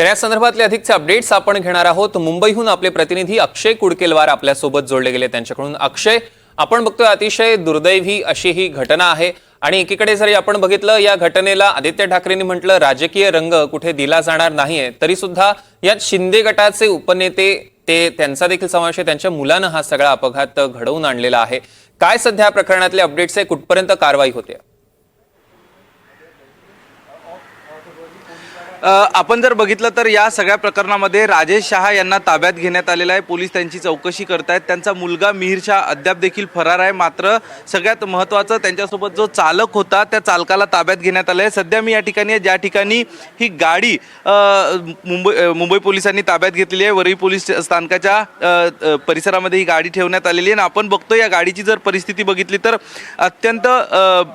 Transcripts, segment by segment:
तर या संदर्भातले अधिकचे अपडेट्स आपण घेणार आहोत. मुंबईहून आपले प्रतिनिधी अक्षय कुडकेलवार आपल्यासोबत जोडले गेले त्यांच्याकडून. अक्षय आपण बघतोय अतिशय दुर्दैवी अशी ही घटना आहे. आणि एकीकडे जरी आपण बघितलं या घटनेला आदित्य ठाकरेंनी म्हटलं राजकीय रंग कुठे दिला जाणार नाहीये तरी सुद्धा यात शिंदे गटाचे उपनेते ते त्यांचा देखील समावेश आहे. त्यांच्या मुलानं हा सगळा अपघात घडवून आणलेला आहे. काय सध्या प्रकरणातले अपडेट्स आहे? कुठपर्यंत कारवाई होते? आपण जर बघितलं तर या सगळ्या प्रकरणामध्ये राजेश शहा यांना ताब्यात घेण्यात आलेला आहे. पोलीस त्यांची चौकशी करत आहेत त्यांचा मुलगा मिहीर शहा अद्याप देखील फरार आहे. मात्र सगळ्यात महत्त्वाचं त्यांच्यासोबत जो चालक होता त्या चालकाला ताब्यात घेण्यात आलं आहे सध्या मी या ठिकाणी आहे. ज्या ठिकाणी ही गाडी मुंबई मुंबई पोलिसांनी ताब्यात घेतलेली आहे. वरळी पोलीस स्थानकाच्या परिसरामध्ये ही गाडी ठेवण्यात आलेली आहे. आणि आपण बघतो या गाडीची जर परिस्थिती बघितली तर अत्यंत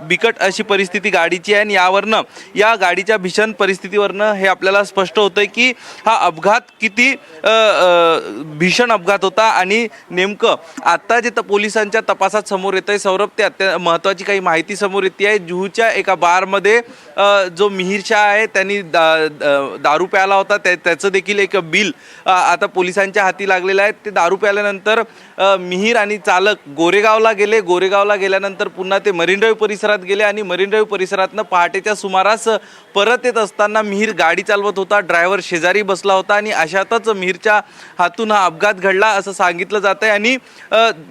बिकट अशी परिस्थिती गाडीची आहे. आणि यावरनं या गाडीच्या भीषण परिस्थितीवरनं हे आपल्याला स्पष्ट होतंय की हा अपघात किती भीषण अपघात होता आणि नेमकं आता जे पोलिसांच्या तपासात समोर येत आहे सौरभ ते अत्य महत्त्वाची काही माहिती समोर येते आहे. जुहूच्या एका बारमध्ये जो मिहीर शाह आहे त्यांनी दा दा- दारू प्याला होता. त्या त्याचं देखील एक बिल आता पोलिसांच्या हाती लागलेलं आहे. ते दारू प्याल्यानंतर मिहीर आणि चालक गोरेगावला गेले. गोरेगावला गेल्यानंतर पुन्हा ते मरीन ड्राईव्ह परिसरात गेले आणि मरीन ड्राईव्ह परिसरातनं पहाटेच्या सुमारास परत येत असताना मिहीर गाडी चालवत होता ड्रायव्हर शेजारी बसला होता आणि अशातच मिहीरच्या हातून हा अपघात घडला असं सांगितलं जात आहे आणि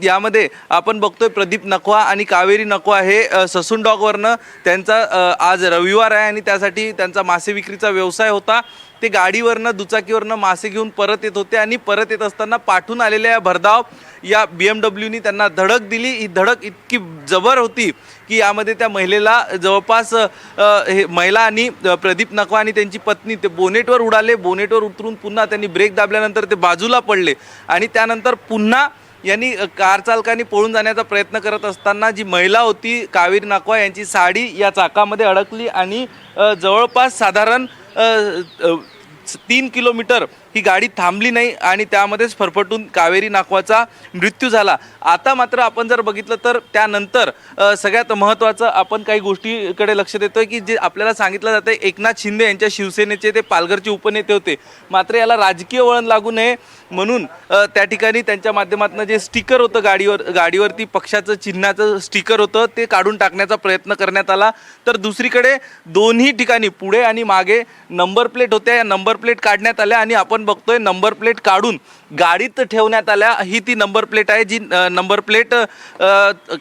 यामध्ये आपण बघतोय प्रदीप नखवा आणि कावेरी नखवा हे ससून डॉगवरनं त्यांचा आज रविवार आहे आणि त्यासाठी त्यांचा मासे विक्रीचा व्यवसाय होता. ते गाडीवरनं दुचाकीवरनं मासे घेऊन परत येत होते आणि परत येत असताना पाठून आलेल्या या भरधाव या बी एम डब्ल्यूनी त्यांना धडक दिली. ही धडक इतकी जबर होती की यामध्ये त्या महिलेला जवळपास हे महिला आणि प्रदीप नकवा आणि त्यांची पत्नी ते बोनेटवर उडाले. बोनेटवर उतरून पुन्हा त्यांनी ब्रेक दाबल्यानंतर ते बाजूला पडले. आणि त्यानंतर पुन्हा यांनी कार चालकांनी पळून जाण्याचा प्रयत्न करत असताना जी महिला होती कावेरी नाकवा यांची साडी या चाकामध्ये अडकली आणि जवळपास साधारण तीन किलोमीटर ही गाडी थांबली नाही आणि त्यामध्येच फरफटून कावेरी नाकवाचा मृत्यू झाला. आता मात्र आपण जर बघितलं तर त्यानंतर सगळ्यात महत्त्वाचं आपण काही गोष्टीकडे लक्ष देतोय की जे आपल्याला सांगितलं जातं एकनाथ शिंदे यांच्या शिवसेनेचे ते पालघरचे उपनेते होते. मात्र याला राजकीय वळण लागू नये म्हणून त्या ठिकाणी त्यांच्या माध्यमातून जे स्टिकर होतं गाडीवर गाडीवरती पक्षाचं चिन्हाचं स्टिकर होतं ते काढून टाकण्याचा प्रयत्न करण्यात आला. तर दुसरीकडे दोन्ही ठिकाणी पुढे आणि मागे नंबर प्लेट होत्या. या नंबर प्लेट काढण्यात आल्या आणि आपण बघतोय नंबर प्लेट काढून गाडीत ठेवण्यात आल्या. ही ती नंबर प्लेट आहे जी नंबर प्लेट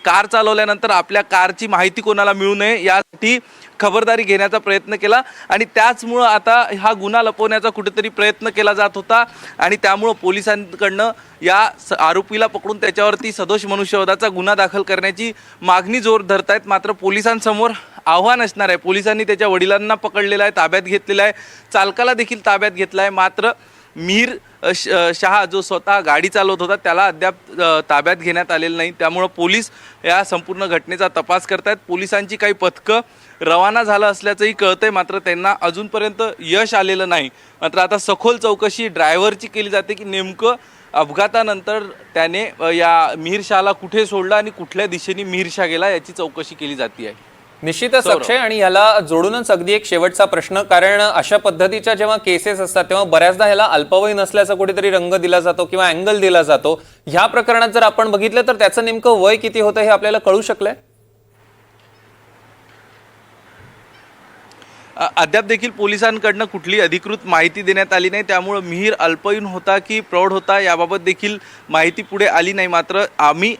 कार चालवल्यानंतर आपल्या कारची माहिती कोणाला मिळू नये यासाठी खबरदारी घेण्याचा प्रयत्न केला. आणि त्याचमुळं आता हा गुन्हा लपवण्याचा कुठेतरी प्रयत्न केला जात होता. आणि त्यामुळं पोलिसांकडनं या स- आरोपीला पकडून त्याच्यावरती सदोष मनुष्यवधाचा गुन्हा दाखल करण्याची मागणी जोर धरतायत. मात्र पोलिसांसमोर आव्हान असणार आहे. पोलिसांनी त्याच्या वडिलांना पकडलेलं आहे ताब्यात घेतलेलं आहे. चालकाला देखील ताब्यात घेतला आहे. मात्र मीर श- शहा जो स्वतः गाडी चालवत होता त्याला अद्याप ताब्यात घेण्यात आलेलं नाही. त्यामुळं पोलीस या संपूर्ण घटनेचा तपास करतायत. पोलिसांची काही पथकं रवाना झालं असल्याचंही कळतंय मात्र त्यांना अजूनपर्यंत यश आलेलं नाही. मात्र आता सखोल चौकशी ड्रायव्हरची केली जाते की नेमकं अपघातानंतर त्याने या मिहीर शहाला कुठे सोडलं आणि कुठल्या दिशेने मिहीर गेला याची चौकशी केली जाते आहे निश्चितच. अक्षय आणि याला जोडूनच अगदी एक शेवटचा प्रश्न कारण अशा पद्धतीच्या जेव्हा केसेस असतात तेव्हा बऱ्याचदा ह्याला अल्पवयीन असल्याचा कुठेतरी रंग दिला जातो किंवा अँगल दिला जातो ह्या प्रकरणात जर आपण बघितलं तर त्याचं नेमकं वय किती होतं हे आपल्याला कळू शकलंय अद्याप देखील पोलिसांकडनं कुठली अधिकृत माहिती देण्यात आली नाही. त्यामुळं मिहीर अल्पवयीन होता की प्रौढ होता याबाबत देखील माहिती पुढे आली नाही. मात्र आम्ही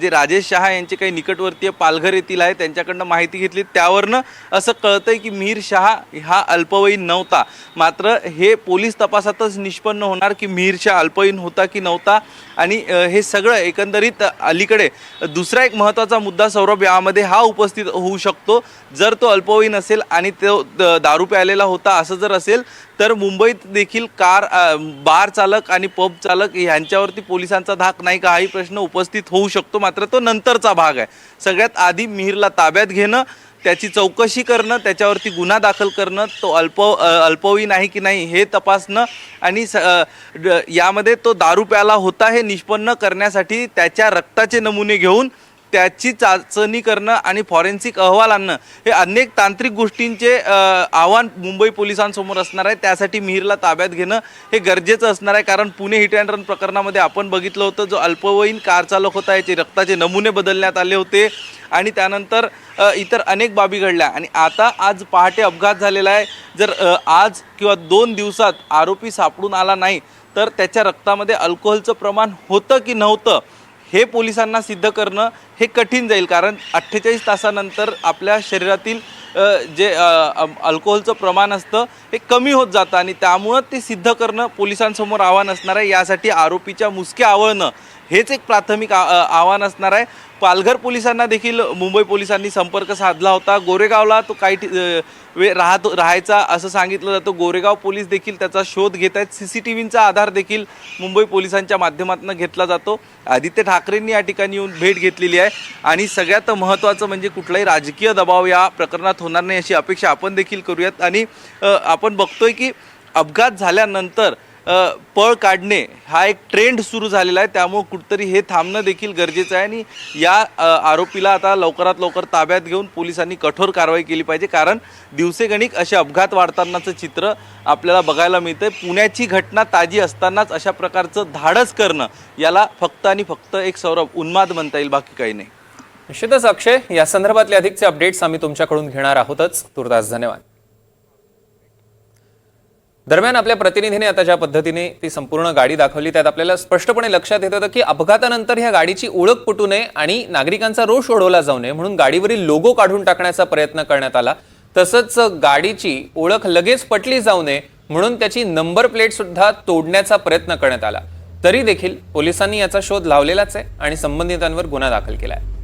जे राजेश शहा यांचे काही निकटवर्तीय पालघर येथील आहे त्यांच्याकडनं माहिती घेतली. त्यावरनं असं कळतंय की मिहीर शहा हा अल्पवयीन नव्हता. मात्र हे पोलीस तपासातच निष्पन्न होणार की मिहीर शहा अल्पवयीन होता की नव्हता. आणि हे सगळं एकंदरीत अलीकडे दुसरा एक महत्त्वाचा मुद्दा सौरभ यामध्ये हा उपस्थित होऊ शकतो. जर तो अल्पवयीन असेल आणि तो दारू प्यालेला होता असं जर असेल तर मुंबईत देखील कार बार चालक आणि पब चालक ह्यांच्यावरती पोलिसांचा धाक नाही का? हाही प्रश्न उपस्थित होऊ शकतो. मात्र तो नंतरचा भाग आहे. सगळ्यात आधी मिहीरला ताब्यात घेणं त्याची चौकशी करणं त्याच्यावरती गुन्हा दाखल करणं तो अल्प अल्पवी अल्पवयीन आहे की नाही हे तपासणं आणि स ड- यामध्ये तो दारू प्याला होता हे निष्पन्न करण्यासाठी त्याच्या रक्ताचे नमुने घेऊन त्याची चाचणी करणं आणि फॉरेन्सिक अहवाल आणणं हे अनेक तांत्रिक गोष्टींचे आव्हान मुंबई पोलिसांसमोर असणार आहे. त्यासाठी मिहीरला ताब्यात घेणं हे गरजेचं असणार आहे. कारण पुणे हिट अँड रन प्रकरणामध्ये आपण बघितलं होतं जो अल्पवयीन कार चालक होता याचे रक्ताचे नमुने बदलण्यात आले होते. आणि त्यानंतर इतर अनेक बाबी घडल्या. आणि आता आज पहाटे अपघात झालेला आहे. जर आज किंवा दोन दिवसात आरोपी सापडून आला नाही तर त्याच्या रक्तामध्ये अल्कोहोलचं प्रमाण होतं की नव्हतं? हे पोलिसांना सिद्ध करणं हे कठीण जाईल कारण अठ्ठेचाळीस तासानंतर आपल्या शरीरातील जे अल्कोहोलचं प्रमाण असतं हे कमी होत जातं आणि त्यामुळं ते सिद्ध करणं पोलिसांसमोर आव्हान असणार आहे. यासाठी आरोपीच्या मुसक्या आवळणं हेच एक प्राथमिक आ- आव्हान असणार आहे. पालघर पोलिसांना देखील मुंबई पोलिसांनी संपर्क साधला होता. गोरेगावला तो काही वे राहत राहायचा असं सांगितलं जातं. गोरेगाव पोलीस देखील त्याचा शोध घेत आहेत. सी सी टी व्हीचा आधार देखील मुंबई पोलिसांच्या माध्यमातून घेतला जातो. आदित्य ठाकरेंनी या ठिकाणी येऊन भेट घेतलेली आहे. आणि सगळ्यात महत्त्वाचं म्हणजे कुठलाही राजकीय दबाव या प्रकरणात होणार नाही अशी अपेक्षा आपण देखील करूयात. आणि आपण बघतोय की अपघात झाल्यानंतर पळ काढणे हा एक ट्रेंड सुरू झालेला आहे. त्यामुळं कुठतरी हे थांबणं देखील गरजेचं आहे. आणि या आरोपीला आता लवकरात लवकर ताब्यात घेऊन पोलिसांनी कठोर कारवाई केली पाहिजे. कारण दिवसेगणिक असे अपघात वाढतानाचं चित्र आपल्याला बघायला मिळतं पुण्याची घटना ताजी असतानाच अशा प्रकारचं धाडस करणं याला फक्त आणि फक्त एक सौरभ उन्माद म्हणता येईल. बाकी काही नाही. निश्चितच अक्षय या संदर्भातले अधिकचे अपडेट्स आम्ही तुमच्याकडून घेणार आहोतच. तुर्तास धन्यवाद. दरम्यान आपल्या प्रतिनिधीने आता ज्या पद्धतीने ती संपूर्ण गाडी दाखवली त्यात आपल्याला स्पष्टपणे लक्षात येत होतं की अपघातानंतर ह्या गाडीची ओळख पटू नये आणि नागरिकांचा रोष ओढवला जाऊ नये म्हणून गाडीवरील लोगो काढून टाकण्याचा प्रयत्न करण्यात आला. तसंच गाडीची ओळख लगेच पटली जाऊ नये म्हणून त्याची नंबर प्लेट सुद्धा तोडण्याचा प्रयत्न करण्यात आला. तरी देखील पोलिसांनी याचा शोध लावलेलाच आहे आणि संबंधितांवर गुन्हा दाखल केला आहे.